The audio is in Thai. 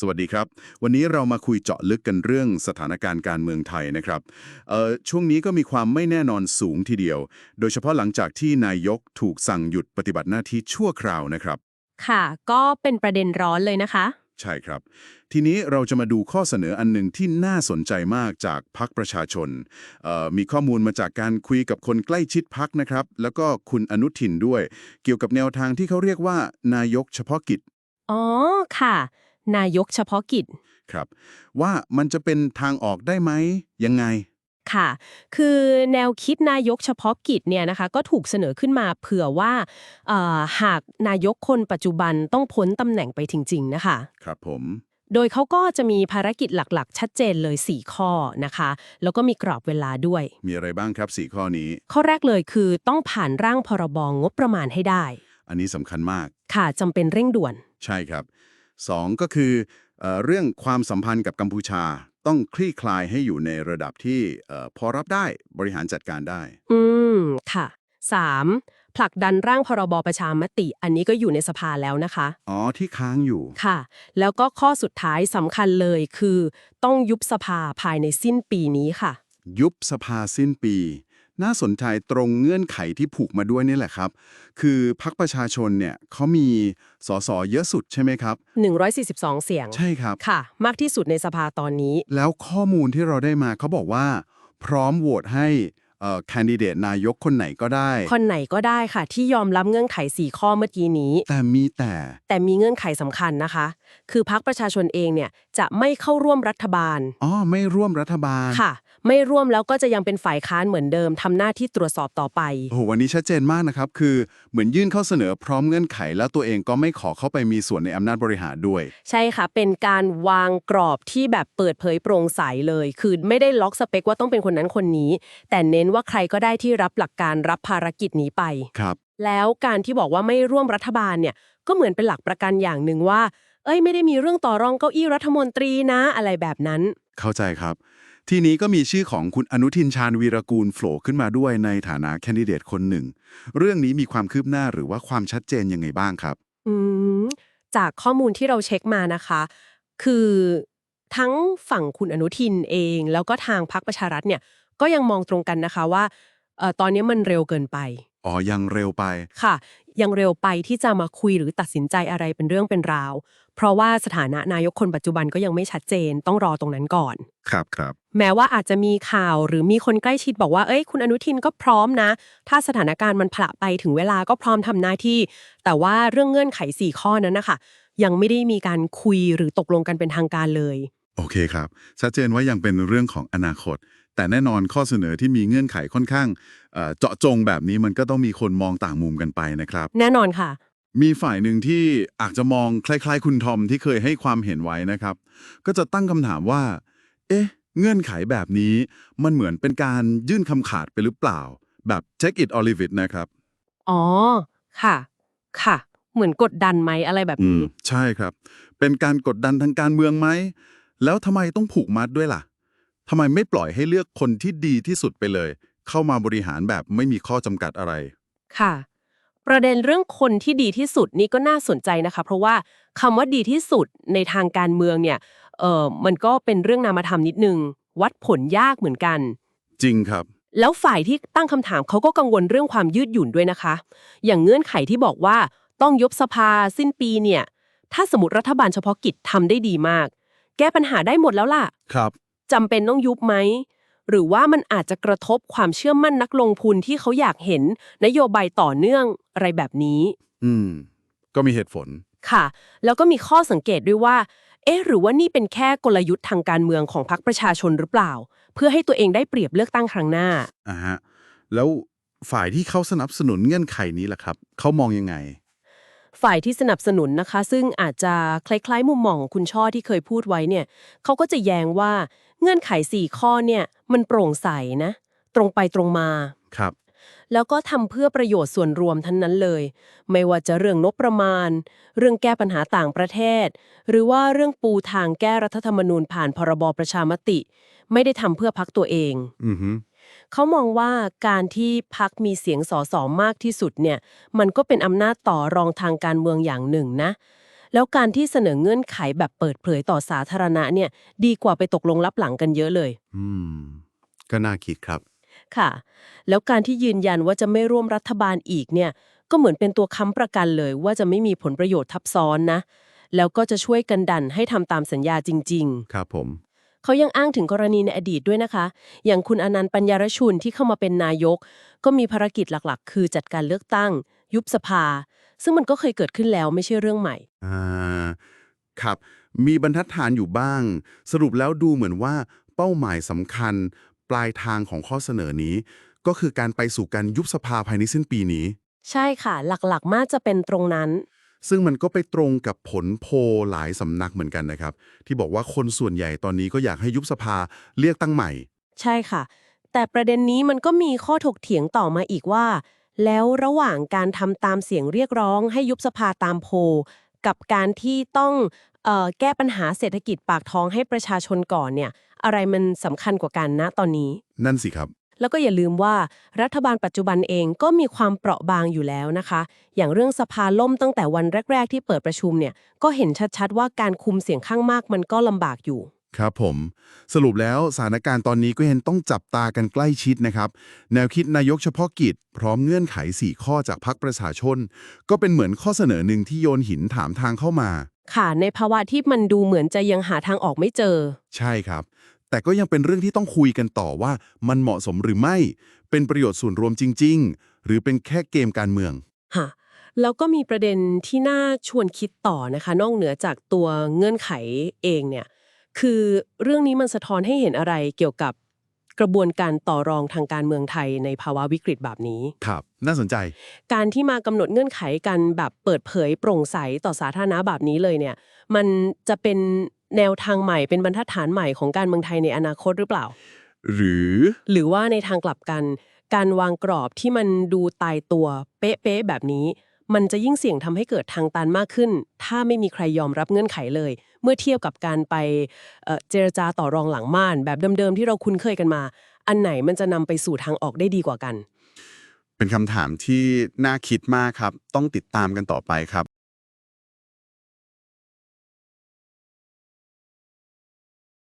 สวัสดีครับ วันนี้เรามาคุยเจาะลึกกันเรื่องสถานการณ์การเมืองไทยนะครับเอ่อช่วงนี้ก็มีความไม่แน่นอนสูงทีเดียว โดยเฉพาะหลังจากที่นายกถูกสั่งหยุดปฏิบัติหน้าที่ชั่วคราวนะครับ ค่ะ ก็เป็นประเด็นร้อนเลยนะคะ ใช่ครับ ทีนี้เราจะมาดูข้อเสนออันหนึ่งที่น่าสนใจมากจากพักประชาชนเอ่อมีข้อมูลมาจากการคุยกับคนใกล้ชิดพักนะครับ แล้วก็คุณอนุทินด้วย เกี่ยวกับแนวทางที่เขาเรียกว่า นายกเฉพาะกิจ อ๋อ ค่ะ นายกเฉพาะกิจ ครับ ว่ามันจะเป็นทางออกได้ไหมยังไง ค่ะ คือแนวคิดนายกเฉพาะกิจเนี่ยนะคะก็ถูกเสนอขึ้นมาเผื่อว่าเอ่อหากนายกคนปัจจุบันต้องพ้นตำแหน่งไปจริง ๆ นะคะ ครับผมโดยเขาก็จะมีภารกิจหลักๆ ชัดเจนเลย 4 ข้อนะคะ แล้วก็มีกรอบเวลาด้วย มีอะไรบ้างครับสี่ข้อนี้ ข้อแรกเลยคือต้องผ่านร่างพรบงบประมาณให้ได้ อันนี้สำคัญมาก ค่ะจำเป็นเร่งด่วน ใช่ครับ สองก็คือเออเรื่องความสัมพันธ์กับกัมพูชาต้องคลี่คลายให้อยู่ในระดับที่เอ่อพอรับได้บริหารจัดการได้ อืม ค่ะ 3. ผลักดันร่างพรบประชามติ อันนี้ก็อยู่ในสภาแล้วนะคะ อ๋อ ที่ค้างอยู่ ค่ะ แล้วก็ข้อสุดท้ายสำคัญเลยคือ ต้องยุบสภาภายในสิ้นปีนี้ค่ะ ยุบสภาสิ้นปี น่าสนใจตรงเงื่อนไขที่ผูกมาด้วยนี่แหละครับ คือพรรคประชาชนเนี่ยเขามีสสเยอะสุดใช่ไหมครับ 142 เสียง ใช่ครับ ค่ะ มากที่สุดในสภาตอนนี้ แล้วข้อมูลที่เราได้มาเขาบอกว่า พร้อมโหวตให้แคนดิเดตนายกคนไหนก็ได้ คนไหนก็ได้ค่ะ ที่ยอมรับเงื่อนไข 4 ข้อเมื่อกี้นี้ แต่มีแต่ แต่มีเงื่อนไขสำคัญนะคะ คือพรรคประชาชนเองเนี่ยจะไม่เข้าร่วมรัฐบาล อ๋อ ไม่ร่วมรัฐบาล ค่ะ ไม่ร่วมแล้วก็จะยังเป็นฝ่ายค้านเหมือนเดิมทำหน้าที่ตรวจสอบต่อไป โอ้โหวันนี้ชัดเจนมากนะครับ คือเหมือนยื่นข้อเสนอพร้อมเงื่อนไข แล้วตัวเองก็ไม่ขอเข้าไปมีส่วนในอำนาจบริหารด้วย ใช่ค่ะ เป็นการวางกรอบที่แบบเปิดเผยโปร่งใสเลย คือไม่ได้ล็อกสเปคว่าต้องเป็นคนนั้นคนนี้ แต่เน้นว่าใครก็ได้ที่รับหลักการรับภารกิจนี้ไป ครับ แล้วการที่บอกว่าไม่ร่วมรัฐบาลเนี่ย ก็เหมือนเป็นหลักประกันอย่างหนึ่งว่า เอ้ยไม่ได้มีเรื่องต่อรองเก้าอี้รัฐมนตรีนะอะไรแบบนั้น เข้าใจครับ ทีนี้ก็มีชื่อของคุณอนุทินชาญวีรกูลโผล่ขึ้นมาด้วยในฐานะแคนดิเดตคนหนึ่ง เรื่องนี้มีความคืบหน้าหรือว่าความชัดเจนยังไงบ้างครับ อืมจากข้อมูลที่เราเช็คมานะคะ คือทั้งฝั่งคุณอนุทินเอง แล้วก็ทางพรรคประชารัฐเนี่ยก็ยังมองตรงกันนะคะว่าตอนนี้มันเร็วเกินไป อ๋อ ยังเร็วไป ค่ะ ยังเร็วไปที่จะมาคุยหรือตัดสินใจอะไรเป็นเรื่องเป็นราว เพราะว่าสถานะนายกคนปัจจุบันก็ยังไม่ชัดเจน ต้องรอตรงนั้นก่อน ครับครับ แม้ว่าอาจจะมีข่าวหรือมีคนใกล้ชิดบอกว่า เอ้ย คุณอนุทินก็พร้อมนะ ถ้าสถานการณ์มันผละไปถึงเวลาก็พร้อมทำหน้าที่ แต่ว่าเรื่องเงื่อนไข 4 ข้อนั้นนะคะ ยังไม่ได้มีการคุยหรือตกลงกันเป็นทางการเลย โอเคครับ ชัดเจนว่ายังเป็นเรื่องของอนาคต แต่แน่นอนข้อเสนอที่มีเงื่อนไขค่อนข้างเอ่อเจาะจงแบบนี้มันก็ต้องมีคนมองต่างมุมกันไปนะครับ แน่นอนค่ะ มีฝ่ายหนึ่งที่อาจจะมองคล้ายๆ คุณทอมที่เคยให้ความเห็นไว้นะครับ ก็จะตั้งคำถามว่า เอ๊ะ เงื่อนไขแบบนี้มันเหมือนเป็นการยื่นคำขาดไปหรือเปล่า แบบ take it or leave it นะครับ อ๋อ ค่ะ ค่ะ เหมือนกดดันไหมอะไรแบบอืนี้มใช่ครับ เป็นการกดดันทางการเมืองไหม แล้วทำไมต้องผูกมัดด้วยล่ะทำไมไม่ปล่อยให้เลือกคนที่ดีที่สุดไปเลย เข้ามาบริหารแบบไม่มีข้อจำกัดอะไร ค่ะ ประเด็นเรื่องคนที่ดีที่สุดนี่ก็น่าสนใจนะคะ เพราะว่าคำว่าดีที่สุดในทางการเมืองเนี่ยเออมันก็เป็นเรื่องนามธรรมนิดนึง วัดผลยากเหมือนกัน จริงครับ แล้วฝ่ายที่ตั้งคำถามเขาก็กังวลเรื่องความยืดหยุ่นด้วยนะคะ อย่างเงื่อนไขที่บอกว่าต้องยุบสภาสิ้นปีเนี่ย ถ้าสมมติรัฐบาลเฉพาะกิจทำได้ดีมาก แก้ปัญหาได้หมดแล้วล่ะ ครับ จำเป็นต้องยุบไหม หรือว่ามันอาจจะกระทบความเชื่อมั่นนักลงทุนที่เขาอยากเห็นนโยบายต่อเนื่องอะไรแบบนี้ อืม ก็มีเหตุผล ค่ะ แล้วก็มีข้อสังเกตด้วยว่า เอ๊ะ หรือว่านี่เป็นแค่กลยุทธ์ทางการเมืองของพรรคประชาชนหรือเปล่า เพื่อให้ตัวเองได้เปรียบเลือกตั้งครั้งหน้า อ่าฮะ แล้วฝ่ายที่เขาสนับสนุนเงื่อนไขนี้ล่ะครับ เขามองยังไง ฝ่ายที่สนับสนุนนะคะ ซึ่งอาจจะคล้ายๆ มุมมองของคุณช่อที่เคยพูดไว้เนี่ยเขาก็จะแย้งว่าเงื่อนไข 4 ข้อเนี่ยมันโปร่งใสนะ ตรงไปตรงมาครับ แล้วก็ทำเพื่อประโยชน์ส่วนรวมทั้งนั้นเลย ไม่ว่าจะเรื่องงบประมาณ เรื่องแก้ปัญหาต่างประเทศ หรือว่าเรื่องปูทางแก้รัฐธรรมนูญผ่านพรบประชามติ ไม่ได้ทำเพื่อพักตัวเอง อือฮึ เขามองว่าการที่พักมีเสียงสอสอมากที่สุดเนี่ย มันก็เป็นอำนาจต่อรองทางการเมืองอย่างหนึ่งนะ แล้วการที่เสนอเงื่อนไขแบบเปิดเผยต่อสาธารณะเนี่ย ดีกว่าไปตกลงลับหลังกันเยอะเลย อืม ก็น่าคิดครับ ค่ะ แล้วการที่ยืนยันว่าจะไม่ร่วมรัฐบาลอีกเนี่ย ก็เหมือนเป็นตัวค้ำประกันเลย ว่าจะไม่มีผลประโยชน์ทับซ้อนนะ แล้วก็จะช่วยกันดันให้ทำตามสัญญาจริง ๆ ครับผม เขายังอ้างถึงกรณีในอดีตด้วยนะคะ อย่างคุณอนันต์ปัญญารชุนที่เข้ามาเป็นนายก ก็มีภารกิจหลักๆ คือจัดการเลือกตั้ง ยุบสภา ซึ่งมันก็เคยเกิดขึ้นแล้วไม่ใช่เรื่องใหม่อ่าครับ มีบรรทัดฐานอยู่บ้าง สรุปแล้วดูเหมือนว่าเป้าหมายสำคัญ ปลายทางของข้อเสนอนี้ ก็คือการไปสู่การยุบสภาภายในสิ้นปีนี้ ใช่ค่ะ หลักๆมากจะเป็นตรงนั้น ซึ่งมันก็ไปตรงกับผลโพลหลายสำนักเหมือนกันนะครับ ที่บอกว่าคนส่วนใหญ่ตอนนี้ก็อยากให้ยุบสภาเลือกตั้งใหม่ ใช่ค่ะ แต่ประเด็นนี้มันก็มีข้อถกเถียงต่อมาอีกว่า แล้วระหว่างการทำตามเสียงเรียกร้องให้ยุบสภาตามโพลกับการที่ต้องเอ่อแก้ปัญหาเศรษฐกิจปากท้องให้ประชาชนก่อนเนี่ยอะไรมันสำคัญกว่ากันนะตอนนี้ นั่นสิครับ แล้วก็อย่าลืมว่ารัฐบาลปัจจุบันเองก็มีความเปราะบางอยู่แล้วนะคะ อย่างเรื่องสภาล่มตั้งแต่วันแรก ๆ ที่เปิดประชุมเนี่ยก็เห็นชัดๆ ว่าการคุมเสียงข้างมากมันก็ลำบากอยู่ ครับผม สรุปแล้วสถานการณ์ตอนนี้ก็เห็นต้องจับตากันใกล้ชิดนะครับ แนวคิดนายกเฉพาะกิจ พร้อมเงื่อนไข 4 ข้อจากพรรคประชาชน ก็เป็นเหมือนข้อเสนอหนึ่งที่โยนหินถามทางเข้ามา ค่ะ ในภาวะที่มันดูเหมือนจะยังหาทางออกไม่เจอ ใช่ครับ แต่ก็ยังเป็นเรื่องที่ต้องคุยกันต่อว่ามันเหมาะสมหรือไม่ เป็นประโยชน์ส่วนรวมจริง ๆ หรือเป็นแค่เกมการเมืองฮะแล้วก็มีประเด็นที่น่าชวนคิดต่อนะคะ นอกเหนือจากตัวเงื่อนไขเองเนี่ย คือเรื่องนี้มันสะท้อนให้เห็นอะไรเกี่ยวกับ กระบวนการต่อรองทางการเมืองไทยในภาวะวิกฤตแบบนี้ ครับ น่าสนใจ การที่มากำหนดเงื่อนไขกันแบบเปิดเผยโปร่งใสต่อสาธารณะแบบนี้เลยเนี่ย มันจะเป็นแนวทางใหม่เป็นบรรทัดฐานใหม่ของการเมืองไทยในอนาคตหรือเปล่า หรือ หรือว่าในทางกลับกัน การวางกรอบที่มันดูตายตัว เป๊ะๆแบบนี้ มันจะยิ่งเสี่ยงทำให้เกิดทางตันมากขึ้น ถ้าไม่มีใครยอมรับเงื่อนไขเลย เมื่อเทียบกับการไปเจรจาต่อรองหลังม่าน แบบเดิมๆที่เราคุ้นเคยกันมา อันไหนมันจะนำไปสู่ทางออกได้ดีกว่ากัน เป็นคำถามที่น่าคิดมากครับ ต้องติดตามกันต่อไปครับ